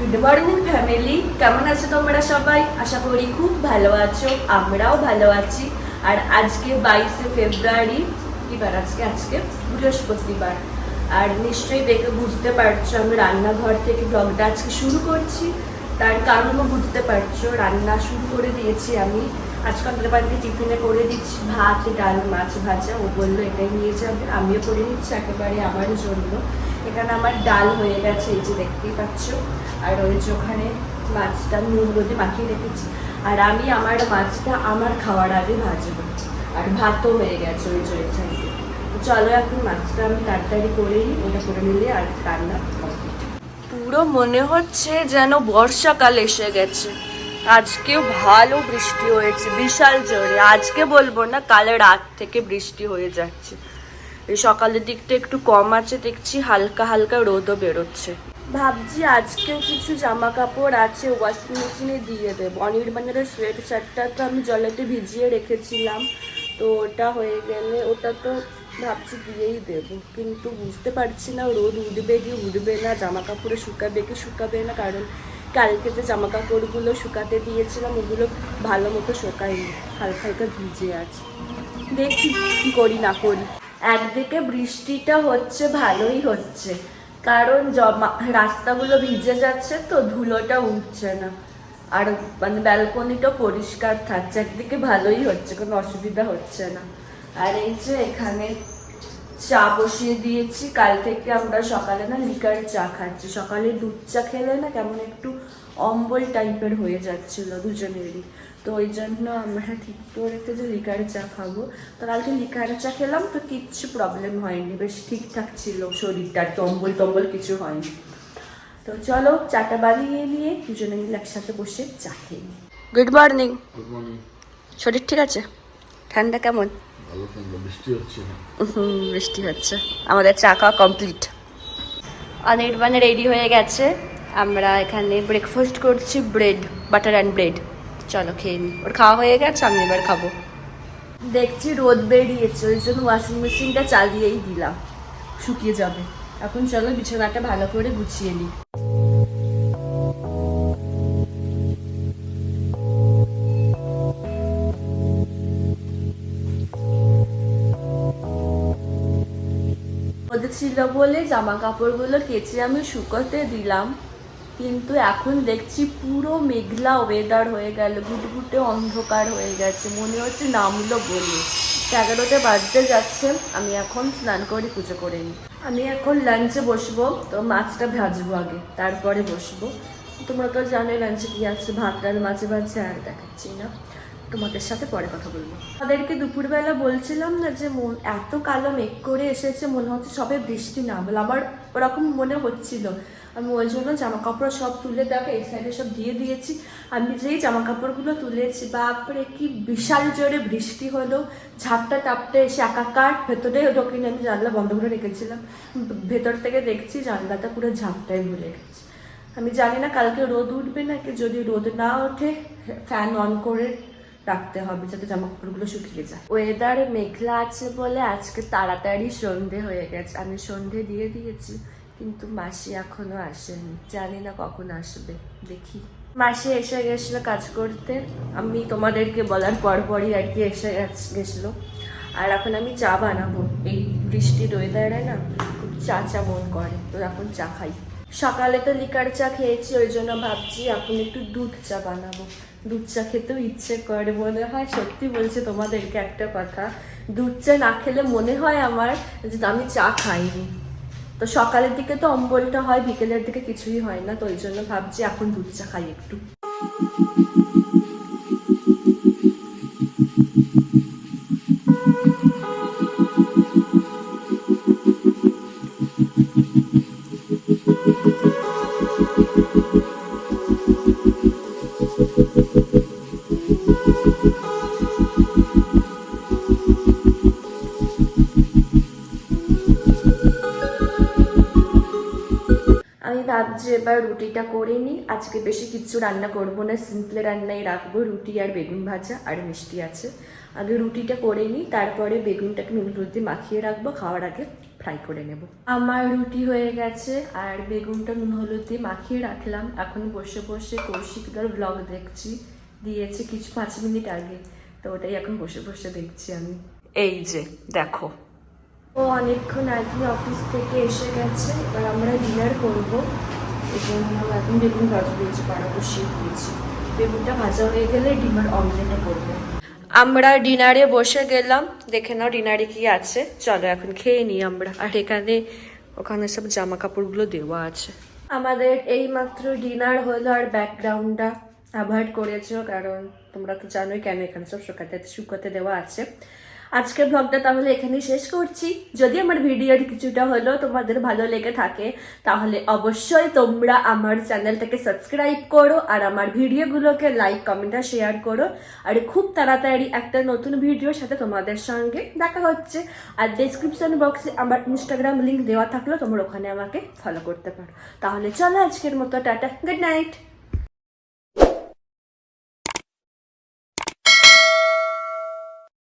Good morning family কেমন আছো তোমরা সবাই? আশা করি খুব ভালো আছো, আমরাও ভালো আছি। আর আজকে বাইশে ফেব্রুয়ারি বার আজকে আজকে বৃহস্পতিবার। আর নিশ্চয়ই দেখে বুঝতে পারছ, আমি রান্নাঘর থেকে ব্লগটা আজকে শুরু করছি। তার কারণও বুঝতে পারছ, রান্না শুরু করে দিয়েছি আমি। আজকে আমাদের বাড়িতে টিফিনে করে দিচ্ছি ভাত, ডাল, মাছ ভাজা। ও বলল, এটাই নিয়ে যাবে আমিও করে নিচ্ছি, একেবারে আমার জন্য। এখানে আমার ডাল হয়ে গেছে, এই যে দেখতেই পাচ্ছ। আর যে ওখানে মাছটা, নুন, হলুদে মাখিয়ে রেখেছি। আর আমি আমার মাছটা আমার খাওয়ার আগে ভাজবো। আর ভাতও হয়ে গেছে ওই তো চলো এখন মাছটা আমি তাড়াতাড়ি করে নিই, ওটা করে নিলে আর রান্না পুরো মনে হচ্ছে যেন বর্ষাকাল এসে গেছে। আজকেও ভালো বৃষ্টি হয়েছে, বিশাল জোরে। আজকে বলব না, কালে রাত থেকে বৃষ্টি হয়ে যাচ্ছে। এই সকালের দিকটা একটু কম আছে, দেখছি হালকা হালকা রোদও বেরোচ্ছে। ভাবছি আজকেও কিছু জামা কাপড় আছে ওয়াশিং মেশিনে দিয়ে দেবো। অনির্বাণের সোয়েট শার্টটা তো আমি জলেতে ভিজিয়ে রেখেছিলাম, তো ওটা হয়ে গেলে ওটা তো ভাবছি দিয়েই দেবো। কিন্তু বুঝতে পারছি না, রোদ উঠবে কি উঠবে না জামা কাপড়ে শুকাবে কি শুকাবে না, কারণ কালকে যে জামা কাপড়গুলো শুকাতে দিয়েছিলাম, ওগুলো ভালো মতো শুকায়নি, হালকা হালকা ভিজে আছে। দেখি কি করি না করি। একদিকে বৃষ্টিটা হচ্ছে, ভালোই হচ্ছে, কারণ জমা, রাস্তাগুলো ভিজে যাচ্ছে তো ধুলোটা উঠছে না। আর মানে ব্যালকনিটা পরিষ্কার থাকছে, একদিকে ভালোই হচ্ছে, কোনো অসুবিধা হচ্ছে না। আর এই যে এখানে চা বসিয়ে দিয়েছি। কাল থেকে আমরা সকালে না লিকার চা খাচ্ছি। সকালে দুধ চা খেলে না কেমন একটু অম্বল টাইপের হয়ে যাচ্ছিল দুজনেরই। তো ওই জন্য আমরা ঠিক করেছি যে লিকার চা খাব। তো কালকে লিকার চা খেলাম তো কিচ্ছু প্রবলেম হয়নি। বেশ ঠিকঠাক ছিল শরীরটা। আর কি অম্বল টম্বল কিছু হয়নি। তো চলো চাটা বানিয়ে নিয়ে দুজনে মিলে একসাথে বসে চা খেয়ে গুড মর্নিং গুড মর্নিং শরীর ঠিক আছে? ঠান্ডা কেমন? বৃষ্টি হচ্ছে না। বৃষ্টি হচ্ছে। আমাদের চা খাওয়া কমপ্লিট অনির্বাণে রেডি হয়ে গেছে। আমরা এখানে ব্রেকফাস্ট করছি ব্রেড বাটার অ্যান্ড ব্রেড চলো খেয়ে নিই ওর খাওয়া হয়ে গেছে, আমি এবার খাব। দেখছি রোদ বেরিয়েছে, ওই জন্য ওয়াশিং মেশিনটা চালিয়েই দিলাম। শুকিয়ে যাবে। এখন চলো বিছানাটা ভালো করে গুছিয়ে নিই রোদ ছিল বলে জামা কাপড়গুলো কেচে আমি শুকোতে দিলাম। কিন্তু এখন দেখছি পুরো মেঘলা ওয়েদার হয়ে গেল গুটগুটে অন্ধকার হয়ে গেছে। মনে হচ্ছে নামলো বলে। এগারোটা বাজতে যাচ্ছে, আমি এখন স্নান করে পুজো করে নিই। আমি এখন লাঞ্চে বসবো, তো মাছটা ভাজবো আগে, তারপরে বসবো। তোমরা তো জানোই লাঞ্চে কি আছে, ভাত, ডাল, মাছে ভাজছে, আর দেখাচ্ছি না। তোমাদের সাথে পরে কথা বলব। তাদেরকে দুপুরবেলা বলছিলাম না যে মন, এত কালো মেঘ করে এসেছে, মনে হচ্ছে সবে বৃষ্টি না বলে আমার ওরকম মনে হচ্ছিল। আমি ওই জন্য জামা কাপড় সব তুলে দেখো এই সাইডে সব দিয়ে দিয়েছি। আমি যেই জামা কাপড়গুলো তুলেছি, বাপরে, কি বিশাল জোরে বৃষ্টি হলো। ঝাপটা টাপটা এসে একাকার ভেতরে ঢোকিনি, আমি জানলা বন্ধ করে রেখেছিলাম। ভেতর থেকে দেখছি জানলাটা পুরো ঝাপটাই ভরে গেছে। আমি জানি না কালকে রোদ উঠবে নাকি, যদি রোদ না ওঠে ফ্যান অন করে রাখতে হবে যাতে জামা কাপড়গুলো শুকিয়ে যায়। ওয়েদার মেঘলা আছে বলে আজকে তাড়াতাড়ি সন্ধে হয়ে গেছে। আমি সন্ধে দিয়ে দিয়েছি, কিন্তু মাসি এখনও আসেনি। জানি না কখন আসবে, দেখি। মাসি এসে গেছিল কাজ করতে। আমি তোমাদেরকে বলার পরপরই আর কি এসে গেছ- গেছিল। আর এখন আমি চা বানাবো। এই বৃষ্টির ওয়েদারে না খুব চা চা মন করে। তো এখন চা খাই। সকালে তো লিকার চা খেয়েছি, ওই জন্য ভাবছি এখন একটু দুধ চা বানাবো। দুধ চা খেতেও ইচ্ছে করে, মনে হয় সত্যি বলছে তোমাদেরকে একটা কথা, দুধ চা না খেলে মনে হয় আমার যে আমি চা খাইনি। তো সকালের দিকে তো অম্বলটা হয়, বিকেলের দিকে কিছুই হয় না, তো ওই জন্য ভাবছি এখন দুধ চা খাই একটু। আমি ভাবছি এবার রুটিটা করে নিই। আজকে বেশি কিছু রান্না করব না। সিম্পলে রান্নাই রাখব রুটি আর বেগুন ভাজা আর মিষ্টি আছে। আগে রুটিটা করে নিই, তারপরে বেগুনটাকে নুন দিয়ে মাখিয়ে রাখব। খাওয়ার আগে ফ্রাই করে নেব। আমার রুটি হয়ে গেছে আর বেগুনটা নুন হলুদ দিয়ে মাখিয়ে রাখলাম। এখন বসে বসে কৌশিকদার ব্লগ দেখছি। দিয়েছে কিছু পাঁচ মিনিট আগে। তো ওটাই এখন বসে বসে দেখছি আমি। এই যে দেখো। ও অনেকক্ষণ আগে অফিস থেকে এসে গেছে এবার আমরা ডিনার করব। জন্য এখন বেগুন ভাজা দিয়েছি পাড়া বসিয়ে দিয়েছি। বেগুনটা ভাজা হয়ে গেলে ডিমার অমলেটে করব। আমরা ডিনারে বসে গেলাম দেখে নাও ডিনারে কি আছে। চলো এখন খেয়ে নিই আমরা। আর এখানে ওখানে সব জামা কাপড়গুলো দেওয়া আছে। আমাদের এই মাত্র ডিনার হলো আর ব্যাকগ্রাউন্ডটা অ্যাভয়েড করেছ, কারণ তোমরা তো জানোই কেন এখানে সব শুকাতে শুকাতে দেওয়া আছে। আজকের ব্লগটা তাহলে এখানেই শেষ করছি। যদি আমার ভিডিওর কিছুটা হলেও তোমাদের ভালো লেগে থাকে, তাহলে অবশ্যই তোমরা আমার চ্যানেলটাকে সাবস্ক্রাইব করো আর আমার ভিডিওগুলোকে লাইক কমেন্ট আর শেয়ার করো। আর খুব তাড়াতাড়ি একটা নতুন ভিডিওর সাথে তোমাদের সঙ্গে দেখা হচ্ছে। আর ডেসক্রিপশন বক্সে আমার ইনস্টাগ্রাম লিঙ্ক দেওয়া থাকলেও তোমরা ওখানে আমাকে ফলো করতে পারো। তাহলে চলো আজকের মতো, টাটা গুড নাইট